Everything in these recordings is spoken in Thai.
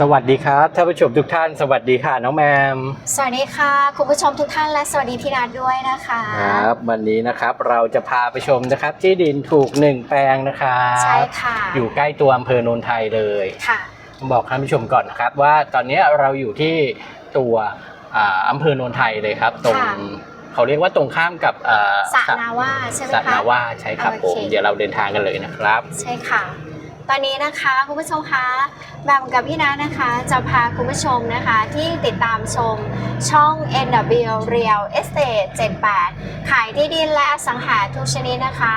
สวัสดีครับท่านผู้ชมทุกท่าน สวัสดีค่ะน้องแมม สวัสดีค่ะ คุณผู้ชมทุกท่านและสวัสดีพี่นัทด้วยนะคะครับวันนี้นะครับเราจะพาไปชมนะครับที่ดินถูกหนึ่งแปลงนะครับใช่ค่ะ อยู่ใกล้ตัวอำเภอโนนไทยเลยค่ะบอกท่านผู้ชมก่อนนะครับว่าตอนนี้เราอยู่ที่ตัวอ่าอำเภอโนนไทยเลยครับ ตรงค่ะเขาเรียกว่าตรงข้ามกับอ่าสระนาว่าใช่ไหมสระคะนาว่าใช่ครับโอผเคมเดี๋ยวเราเดินทางกันเลยนะครับ ใช่ค่ะ ตอนนี้นะคะคุณผู้ชมคะแบมกับพี่นัทนะคะจะพาคุณผู้ชมนะคะที่ติดตามชมช่อง NW Real Estate 78 ขายที่ดินและอสังหาทุกชนิดนะคะ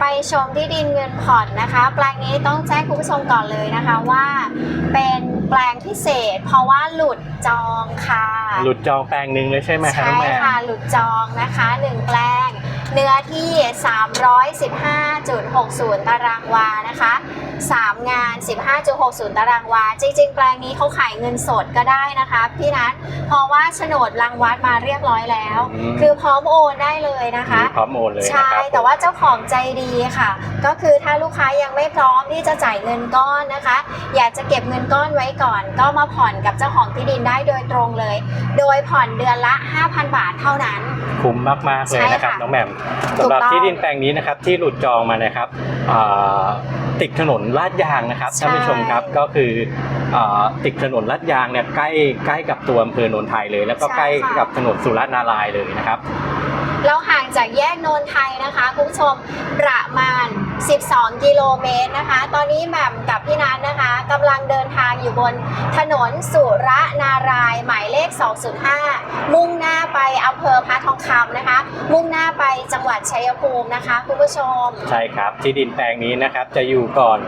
ไปชมที่ดินเงินผ่อนนะคะแปลงนี้ต้องแจ้งคุณผู้ชมก่อนเลยนะคะว่าเป็นแปลงพิเศษ เพราะว่าหลุดจองค่ะหลุดจองแปลงหนึ่งเลยใช่ไหมครับใช่น้องแมมค่ะหลุดจองนะคะ1แปลงเนื้อที่ 315.60 ตารางวานะคะ 3 งาน 15.60 ตารางวา จริง ๆ แปลงนี้เขาขายเงินสดก็ได้นะคะ พี่นัทเพราะว่าโฉนดรังวัดมาเรียบร้อยแล้ว อืม คือพร้อมโอนได้เลยนะคะ พร้อมโอนเลยนะใช่ ครับแต่ว่าเจ้าของใจดีค่ะ ก็คือถ้าลูกค้ายังไม่พร้อมที่จะจ่ายเงินก้อนนะคะ อยากจะเก็บเงินก้อนไว้ก่อน ก็มาผ่อนกับเจ้าของที่ดินได้โดยตรงเลย โดยผ่อนเดือนละ 5,000 บาทเท่านั้น คุ้มมากๆเลยนะครับใช่ค่ะน้องแหม่มถูกสำหรับต้องที่ดินแปลงนี้นะครับที่หลุดจองมานะครับอ่า ติดถนนลาดยางนะครับใช่ท่านผู้ชมครับก็คืออ่าติดถนนลาดยางเนี่ยใกล้ใกล้กับตัวอำเภอโนนไทยเลย แล้วก็ใกล้กับถนนสุรนารายณ์เลยนะครับ เราห่างจากแยกโนนไทยนะคะคุณผู้ชมประมาณ 12 กิโลเมตรนะคะ ตอนนี้แหม่มกับพี่นัทนะคะกำลังเดินทางอยู่บนถนนสุรนารายหมายเลข 205 มุ่งหน้าไปอำเภอพระทองคำนะคะ มุ่งหน้าไปจังหวัดชัยภูมินะคะคุณผู้ชม ใช่ครับ ที่ดินแปลงนี้นะครับจะอยู่ก่อน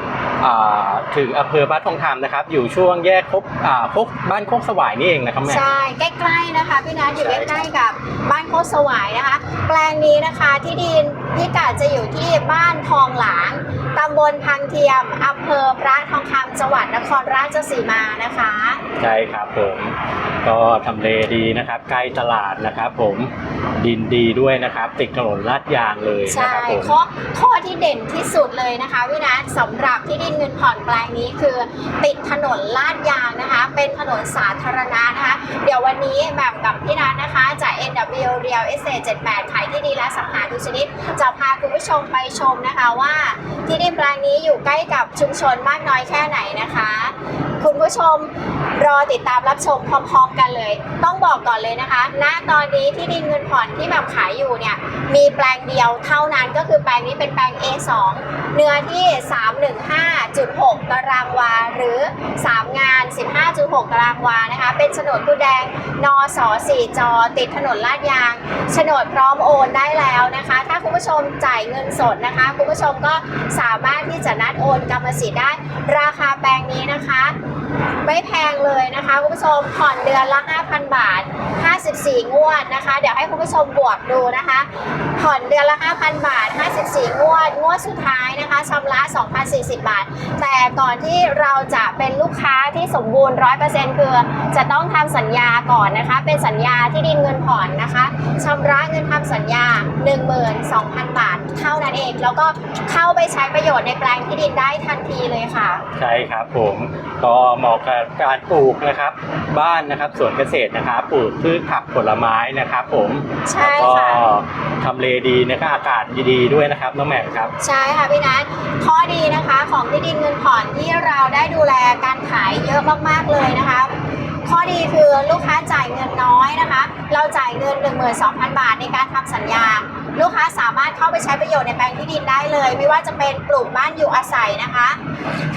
ถึงอำเภอบ้านทองคำนะครับ อยู่ช่วงแยกคบอ่าคกบ้านโคกสวายนี่เองนะครับแม่ใช่ใกล้ๆนะคะพี่นัทอยู่ใช่ใกล้ๆกับบ้านโคกสวายนะคะ แปลงนี้นะคะที่ดินพิกัดจะอยู่ที่บ้านทองหลางตำบลพังเทียมอำเภอพระทองคำจังหวัดนครราชสีมานะคะ ใช่ครับผมก็ทำเลดีนะครับ ใกล้ตลาดนะครับ ผมดินดีด้วยนะครับ ติดถนนลาดยางเลยนะใช่ครับผมข้อข้อที่เด่นที่สุดเลยนะคะพี่นัทสำหรับที่ดินเงินผ่อนแปลงนี้คือติดถนนลาดยางนะคะ เป็นถนนสาธารณะนะคะ เดี๋ยววันนี้แบบกับพี่นัทนะคะจาก NW Real Estate 78ขายที่ดีและสังหาทุกชนิด จะพาคุณผู้ชมไปชมนะคะว่าที่ดินแปลงนี้อยู่ใกล้กับชุมชนมากน้อยแค่ไหนนะคะ คุณผู้ชมรอติดตามรับชมพร้อมๆกันเลย ต้องบอกก่อนเลยนะคะ ณ ตอนนี้ที่ดินเงินผ่อนที่แบบขายอยู่เนี่ย มีแปลงเดียวเท่านั้นก็คือแปลงนี้เป็นแปลง A2 เนื้อที่ 315.6 ตารางวา หรือ 3 งาน 15.6 ตารางวานะคะ เป็นโฉนดกูแดง นส4จอ ติดถนนลาดยางโฉนดพร้อมโอนได้แล้วนะคะ ถ้าคุณผู้ชมจ่ายเงินสดนะคะ คุณผู้ชมก็สามารถที่จะนัดโอนกรรมสิทธิ์ได้ ราคาแปลงนี้นะคะไม่แพงเลยนะคะคุณผู้ชมผ่อนเดือนละ 5,000 บาท 54 งวดนะคะ เดี๋ยวให้คุณผู้ชมบวกดูนะคะ ผ่อนเดือนละ 5,000 บาท 54 งวด งวดสุดท้ายนะคะชำระ 2,040 บาท แต่ก่อนที่เราจะเป็นลูกค้าที่สมบูรณ์ 100%คือจะต้องทำสัญญาก่อนนะคะ เป็นสัญญาที่ดินเงินผ่อนนะคะชำระเงินทำสัญญา 12,000 บาท เท่านั้นเอง แล้วก็เข้าไปใช้ประโยชน์ในแปลงที่ดินได้ทันทีเลยค่ะ ใช่ครับผมก็เหมาะกับการปลูกนะครับ บ้านนะครับสวนเกษตรนะครับปลูกพืชผักผลไม้นะครับผมใช่แล้วก็ค่ะทำเลดีนะครับอากาศดีๆด้วยนะครับน้องแหม่มครับ ใช่ค่ะพี่นัทข้อดีนะคะของที่ดินเงินผ่อนที่เราได้ดูแลการขายเยอะมากๆเลยนะคะ ข้อดีคือลูกค้าจ่ายเงินน้อยนะคะ เราจ่ายเงิน 12,000 บาทในการทำสัญญา ลูกค้าสามารถเข้าไปใช้ประโยชน์ในแปลงที่ดินได้เลย ไม่ว่าจะเป็นปลูกบ้านอยู่อาศัยนะคะ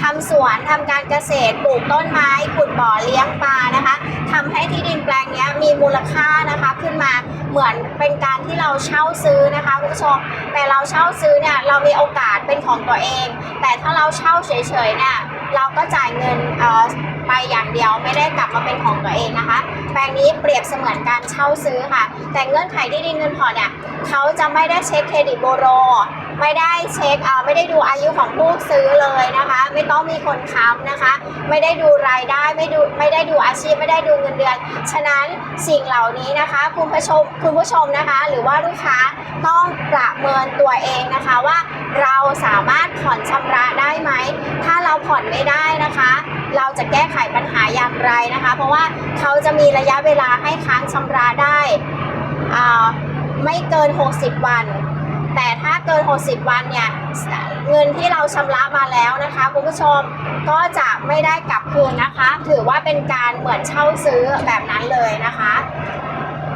ทำสวนทำการเกษตร ปลูกต้นไม้ ขุดบ่อเลี้ยงปลานะคะทำให้ที่ดินแปลงนี้มีมูลค่านะคะขึ้นมาเหมือนเป็นการที่เราเช่าซื้อนะคะคุณผู้ชม แต่เราเช่าซื้อเนี่ยเรามีโอกาสเป็นของตัวเอง แต่ถ้าเราเช่าเฉยๆเนี่ยเราก็จ่ายเงินเอ่อ ไปอย่างเดียวไม่ได้กลับมาเป็นของตัวเองนะคะ แปลงนี้เปรียบเสมือนการเช่าซื้อค่ะ แต่เงื่อนไขที่ดินเงินผ่อนเนี่ยเขาจะไม่ได้เช็คเครดิตบูโร ไม่ได้เช็คเอ่อไม่ได้ดูอายุของผู้ซื้อเลยนะคะ ไม่ต้องมีคนค้ำนะคะ ไม่ได้ดูรายได้ไม่ดูไม่ได้ดูอาชีพไม่ได้ดูเงินเดือน ฉะนั้นสิ่งเหล่านี้นะคะคุณผู้ชมคุณผู้ชมนะคะ หรือว่าลูกค้าต้องประเมินตัวเองนะคะว่าเราสามารถผ่อนชำระได้ไหม ถ้าเราผ่อนไม่ได้นะคะ เราจะแก้ไขปัญหาอย่างไรนะคะ เพราะว่าเขาจะมีระยะเวลาให้ค้างชำระได้อ่าไม่เกิน 60 วัน แต่ถ้าเกิน 60 วันเนี่ยเงินที่เราชำระมาแล้วนะคะคุณผู้ชมก็จะไม่ได้กลับคืนนะคะ ถือว่าเป็นการเหมือนเช่าซื้อแบบนั้นเลยนะคะ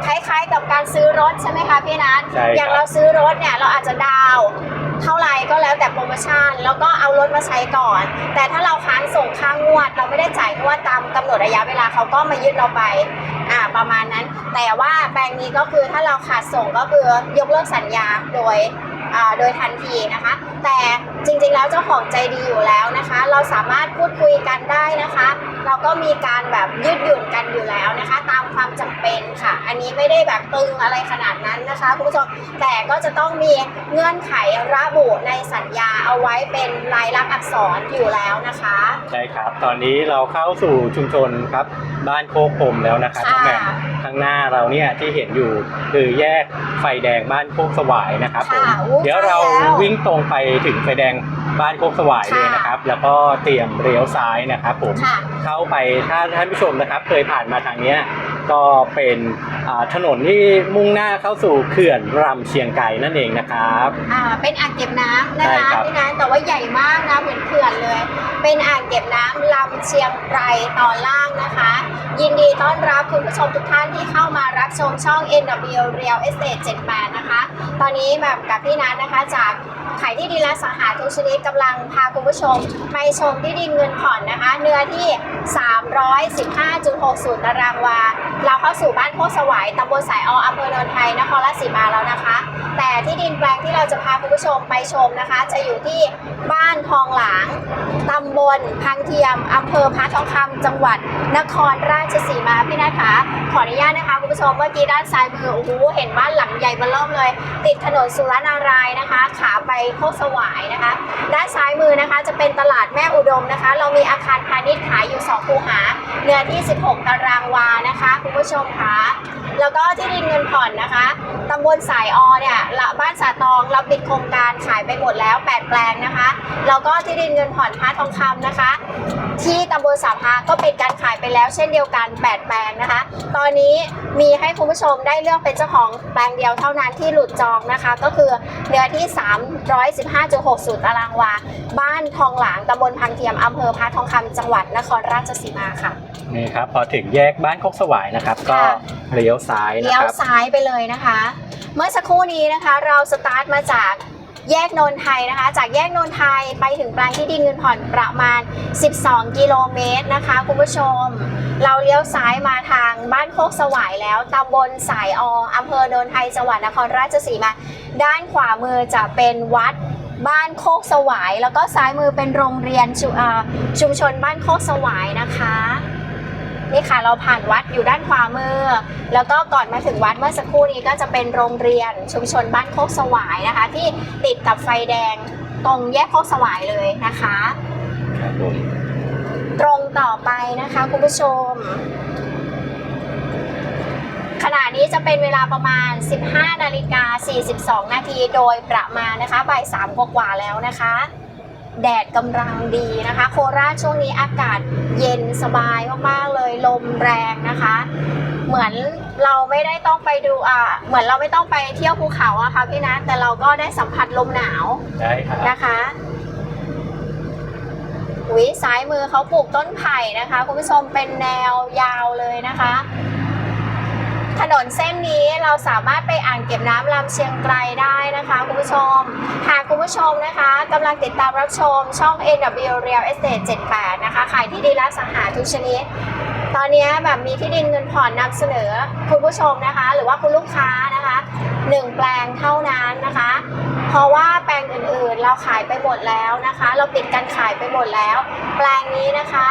คล้ายๆกับการซื้อรถใช่ไหมคะพี่นัทใช่ครับอย่างเราซื้อรถเนี่ยเราอาจจะดาวน์ เท่าไหร่ก็แล้วแต่โปรโมชั่น แล้วก็เอารถมาใช้ก่อน แต่ถ้าเราค้างส่งค่างวด เราไม่ได้จ่ายงวดตามกำหนดระยะเวลาเขาก็มายึดเราไปอ่าประมาณนั้น แต่ว่าแปลงนี้ก็คือถ้าเราขาดส่งก็คือยกเลิกสัญญาโดยอ่าโดยทันทีนะคะ แต่จริงๆแล้วเจ้าของใจดีอยู่แล้วนะคะ เราสามารถพูดคุยกันได้นะคะ เราก็มีการแบบยืดหยุ่นกันอยู่แล้วนะคะ ตามความจำเป็นค่ะ อันนี้ไม่ได้แบบตึงอะไรขนาดนั้นนะคะคุณผู้ชมแต่ก็จะต้องมีเงื่อนไขระบุในสัญญาเอาไว้เป็นลายลักษณ์อักษรอยู่แล้วนะคะใช่ครับ ตอนนี้เราเข้าสู่ชุมชนครับบ้านโคกพรมแล้วนะครับค่ะแม่ข้างหน้าเราเนี่ยที่เห็นอยู่คือแยกไฟแดงบ้านโคกสวายนะครับผมค่ะอู้เดี๋ยวเราใกล้แล้ววิ่งตรงไปถึงไฟแดง บ้านโคกสวายเลยนะครับ แล้วก็เตรียมเลี้ยวซ้ายนะครับผมค่ะเข้าไปถ้าท่านผู้ชมนะครับ เคยผ่านมาทางเนี้ยก็เป็นอ่าถนนที่มุ่งหน้าเข้าสู่เขื่อนรำเชียงไกรนั่นเองนะครับอ่าเป็นอ่างเก็บน้ำนะใช่คะครับพี่นันแต่ว่าใหญ่มากนะเหมือนเขื่อนเลย เป็นอ่างเก็บน้ำลำเชียงไกรตอนล่างนะคะ ยินดีต้อนรับคุณผู้ชมทุกท่านที่เข้ามารับชมช่อง NW Real Estate 78 นะคะ ตอนนี้แบบกับพี่นัทนะคะจากขายที่ดินและสังหาทุกชนิดกำลังพาคุณผู้ชมไปชมที่ดินเงินผ่อนนะคะ เนื้อที่ 315.60 ตารางวา เราเข้าสู่บ้านโคกสวายตำบลสายออำเภอโนนไทยนครราชสีมาแล้วนะคะ แต่ที่ดินแปลงที่เราจะพาคุณผู้ชมไปชมนะคะ จะอยู่ที่บ้านทองหลางตำบลพังเทียมอำเภอพระทองคำจังหวัดนครราชสีมาพี่นัทคะขออนุญาตนะคะคุณผู้ชมเมื่อกี้ด้านซ้ายมือโอ้โหเห็นบ้านหลังใหญ่เบอเริ่มเลย ติดถนนสุรนารายนะคะ ขาไปโคกสวายนะคะ ด้านซ้ายมือนะคะจะเป็นตลาดแม่อุดมนะคะ เรามีอาคารพาณิชย์ขายอยู่2คูหา เนื้อที่ 16 ตารางวานะคะ คุณผู้ชมคะ แล้วก็ที่ดินเงินผ่อนนะคะตำบลสายอเนี่ยละบ้านสาตองเราปิดโครงการขายไปหมดแล้ว 8 แปลงนะคะ แล้วก็ที่ดินเงินผ่อนพระทองคำนะคะ ที่ตำบลสาพาก็ปิดการขายไปแล้ว เช่นเดียวกัน 8 แปลงนะคะ ตอนนี้มีให้คุณผู้ชมได้เลือกเป็นเจ้าของแปลงเดียวเท่านั้นที่หลุดจองนะคะ ก็คือเนื้อที่ 315.60 ตารางวา บ้านทองหลางตำบลพังเทียมอำเภอพระทองคำจังหวัดนครราชสีมาค่ะนี่ครับพอถึงแยกบ้านโคกสวายนะครับ ก็ค่ะเลี้ยวซ้ายนะเลี้ยควรับ ซ้ายไปเลยนะคะ เมื่อสักครู่นี้นะคะ เราสตาร์ทมาจากแยกโนนไทยนะคะ จากแยกโนนไทยไปถึงแปลงที่ดินเงินผ่อนประมาณ 12 กิโลเมตรนะคะคุณผู้ชม เราเลี้ยวซ้ายมาทางบ้านโคกสวายแล้วตำบลสายออำเภอโนนไทยจังหวัดนครราชสีมา ด้านขวามือจะเป็นวัดบ้านโคกสวาย แล้วก็ซ้ายมือเป็นโรงเรียนชุอ่าชุมชนบ้านโคกสวายนะคะ นี่ค่ะเราผ่านวัดอยู่ด้านขวามือ แล้วก็ก่อนมาถึงวัดเมื่อสักครู่นี้ก็จะเป็นโรงเรียนชุมชนบ้านโคกสวายนะคะ ที่ติดกับไฟแดงตรงแยกโคกสวายเลยนะคะ ครับผมตรงต่อไปนะคะคุณผู้ชม ขณะนี้จะเป็นเวลาประมาณ 15 นาฬิกา 42 นาทีโดยประมาณนะคะบ่าย3กว่าแล้วนะคะ แดดกำลังดีนะคะ โคราชช่วงนี้อากาศเย็นสบายมากๆเลยลมแรงนะคะ เหมือนเราไม่ได้ต้องไปดูอ่าเหมือนเราไม่ต้องไปเที่ยวภูเขาอะค่ะพี่นะแต่เราก็ได้สัมผัสลมหนาวได้ครับนะคะอุยซ้ายมือเขาปลูกต้นไผ่นะคะ คุณผู้ชมเป็นแนวยาวเลยนะคะ ถนนเส้นนี้เราสามารถไปอ่างเก็บน้ำลำเชียงไกรได้นะคะคุณผู้ชม หากคุณผู้ชมนะคะกำลังติดตามรับชมช่อง NW Real Estate 78 นะคะขายที่ดินและสังหาทุกชนิดตอนนี้แบบมีที่ดินเงินผ่อนนำเสนอคุณผู้ชมนะคะ หรือว่าคุณลูกค้านะคะหนึ่งแปลงเท่านั้นนะคะ เพราะว่าแปลงอื่นๆเราขายไปหมดแล้วนะคะ เราปิดการขายไปหมดแล้ว แปลงนี้นะคะ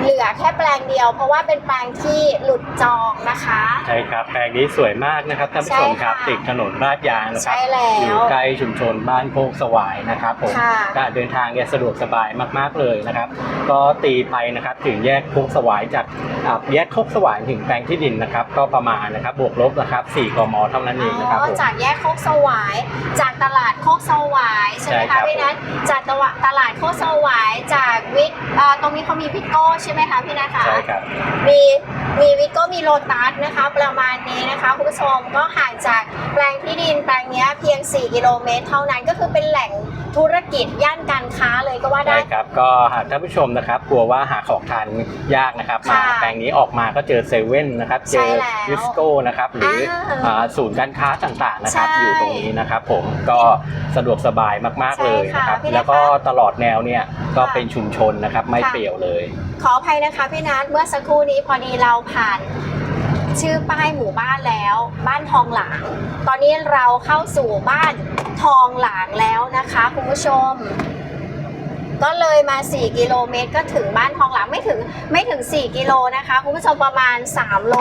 เหลือแค่แปลงเดียว เพราะว่าเป็นแปลงที่หลุดจองนะคะ ใช่ครับแปลงนี้สวยมากนะครับท่านผู้ชมครับใช่ค่ะติดถนนลาดยางนะครัใช่บแล้วอยู่ใกล้ชุมชนบ้านโคกสวายนะครับผมค่ะ การเดินทางเนี่ยสะดวกสบายมากๆเลยนะครับ ก็ตีไปนะครับถึงแยกโคกสวายจากอ่าแยกโคกสวายถึงแปลงที่ดินนะครับ ก็ประมาณนะครับบวกลบนะครับ4กมเท่านั้นเองนะครับอ๋ผอม จากแยกโคกสวาย จากตลาดโคกสวายใช่ไหมใช่ครัคะบ พี่นัทจากตลาดตลาดโคกสวายจากวิทเอ่อตรงนี้เขามีวิทโก้ใช่ไหมคะพี่นัทคะใช่ครับมีมีวิทโก้มีโลตัสนะคะ ประมาณนี้นะคะคุณผู้ชมก็ห่างจากแปลงที่ดินแปลงเนี้ยเพียง 4 กิโลเมตร เท่านั้นก็คือเป็นแหล่ง ธุรกิจย่านการค้าเลยก็ว่าได้ใช่ครับก็หากท่านผู้ชมนะครับกลัวว่าหาของทานยากนะครับมาค่ะแปลงนี้ออกมาก็เจอเซเว่นนะครับเจใช่อแล้ววิสโก้นะครับหรืออ่าอ่าศูนย์การค้าต่างๆนะครับ ใช่อยู่ตรงนี้นะครับ ผมก็สะดวกสบายมากๆเลยนะครับ ใช่ค่ะพี่แล้วก็นะคะตลอดแนวเนี่ยก็ค่ะเป็นชุมชนนะครับไม่ค่ะ เปลี่ยวเลย ขออภัยนะคะพี่นัทเมื่อสักครู่นี้พอดีเราผ่าน ชื่อป้ายหมู่บ้านแล้ว บ้านทองหลาง ตอนนี้เราเข้าสู่บ้านทองหลางแล้วนะคะคุณผู้ชม ก็เลยมา 4 กิโลเมตรก็ถึงบ้านทองหลางไม่ถึงไม่ถึง 4 กิโลนะคะคุณผู้ชมประมาณ 3 โล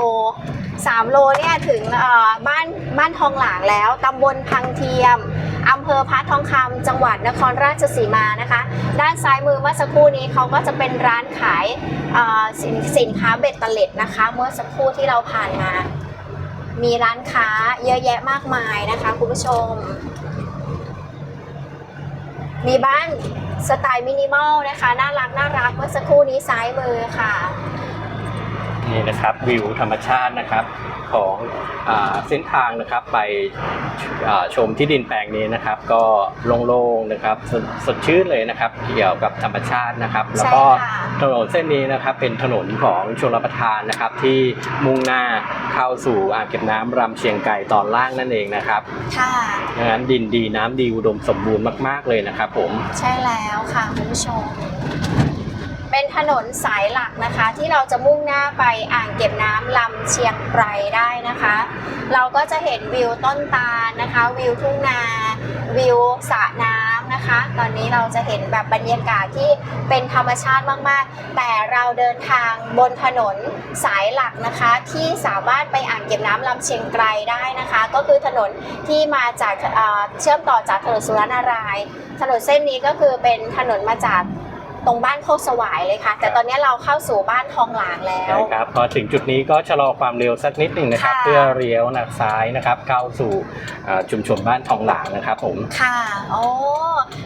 3 โลเนี่ยถึงบ้านบ้านทองหลางแล้วตำบลพังเทียมอำเภอพระทองคำจังหวัดนครราชสีมานะคะ ด้านซ้ายมือเมื่อสักครู่นี้เขาก็จะเป็นร้านขายสินสินค้าเบ็ดเตล็ดนะคะ เมื่อสักครู่ที่เราผ่านมา มีร้านค้าเยอะแยะมากมายนะคะคุณผู้ชม มีบ้านสไตล์มินิมอลนะคะ น่ารักน่ารักเมื่อสักครู่นี้ซ้ายมือค่ะ นี่นะครับวิวธรรมชาตินะครับของอาเส้นทางนะครับไปอ่าชมที่ดินแปลงนี้นะครับ ก็โล่งๆนะครับสดสดชื่นเลยนะครับ เกี่ยวกับธรรมชาตินะครับ แล้วก็ใช่ค่ะถนนเส้นนี้นะครับเป็นถนนของชลประทานนะครับ ที่มุ่งหน้าเข้าสู่อ่างเก็บน้ำรำเชียงไก่ตอนล่างนั่นเองนะครับค่ะดังนั้นดินดีน้ำดีอุดมสมบูรณ์มาก ๆเลยนะครับ ผมใช่แล้วค่ะคุณผู้ชม เป็นถนนสายหลักนะคะ ที่เราจะมุ่งหน้าไปอ่างเก็บน้ำลำเชียงไกรได้นะคะ เราก็จะเห็นวิวต้นตาลนะคะ วิวทุ่งนาวิวสระน้ำนะคะ ตอนนี้เราจะเห็นแบบบรรยากาศที่เป็นธรรมชาติมากๆ แต่เราเดินทางบนถนนสายหลักนะคะ ที่สามารถไปอ่างเก็บน้ำลำเชียงไกรได้นะคะ ก็คือถนนที่มาจากเชื่อมต่อจากถนนสุรนารายถนนเส้นนี้ก็คือเป็นถนนมาจาก ตรงบ้านโคกสวายเลยค่ะ แต่ตอนนี้เราเข้าสู่บ้านทองหลางแล้วใช่ครับพอถึงจุดนี้ก็ชะลอความเร็วสักนิดหนึ่งนะครับ ค่ะ เพื่อเลี้ยวหนักซ้ายนะครับเข้าสู่อ่าชุมชนบ้านทองหลางนะครับผม ค่ะโอ้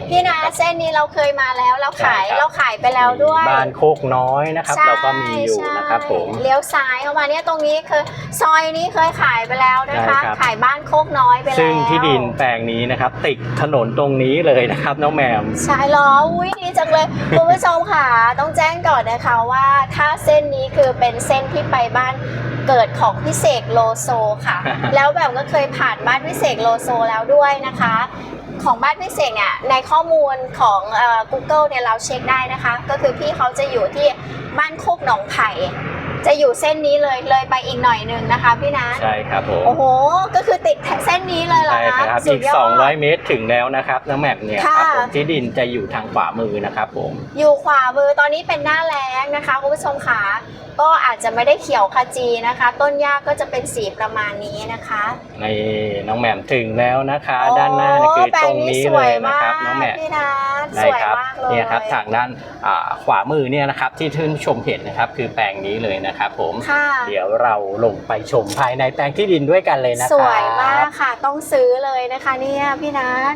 พี่นะเส้นนี้เราเคยมาแล้วเราขายใช่ครับ เราขายไปแล้วด้วยบ้านโคกน้อยนะครับ ใช่เราก็มีอยู่ใช่นะครับผมเลี้ยวซ้ายเข้ามาเนี่ยตรงนี้คือซอยนี้เคยขายไปแล้วนะคะ ใช่ครับ ขายบ้านโคกน้อยไปแล้วซึ่งที่ดินแปลงนี้นะครับ ติดถนนตรงนี้เลยนะครับ น้องแมม ใช่เหรออุ้ยดีจังเลยคุณผู้ชมค่ะต้องแจ้งก่อนนะคะว่าถ้าเส้นนี้คือเป็นเส้นที่ไปบ้านเกิดของพิเศษโลโซค่ะ แล้วแบบก็เคยผ่านบ้านพิเศษโลโซแล้วด้วยนะคะ ของบ้านพิเศษเนี่ยในข้อมูลของเอ่อ Google เนี่ยเราเช็คได้นะคะ ก็คือพี่เขาจะอยู่ที่บ้านโคกหนองไผ่ จะอยู่เส้นนี้เลยเลยไปอีกหน่อยหนึงนะคะ พี่นัทใช่ครับผมโอ้โห ก็คือติดเส้นนี้เลยเหรอใช่คะครับสุอีดก ยอด 200 เมตรถึงแล้วนะครับน้องแมมเนี่ยค่ะ ครับผมที่ดินจะอยู่ทางขวามือนะครับผม อยู่ขวามือตอนนี้เป็นหน้าแล้งนะคะคุณผู้ชมค่ะก็อาจจะไม่ได้เขียวขจีนะคะ ต้นหญ้าก็จะเป็นสีประมาณนี้นะคะในน้องแหม่มถึงแล้วนะคะ ด้านหน้านี่คือตรงนี้เลยนะครับน้องแหม่มพี่นัทสได้วยครับมากเลยเนี่ยครับทางด้านอ่าขวามือเนี่ยนะครับที่ท่านผู้ชมเห็นนะครับคือแปลงนี้เลยนะครับผมค่ะเดี๋ยวเราลงไปชมภายในแปลงที่ดินด้วยกันเลยนะครับสวยมากค่ะ ต้องซื้อเลยนะคะเนี่ยพี่นัท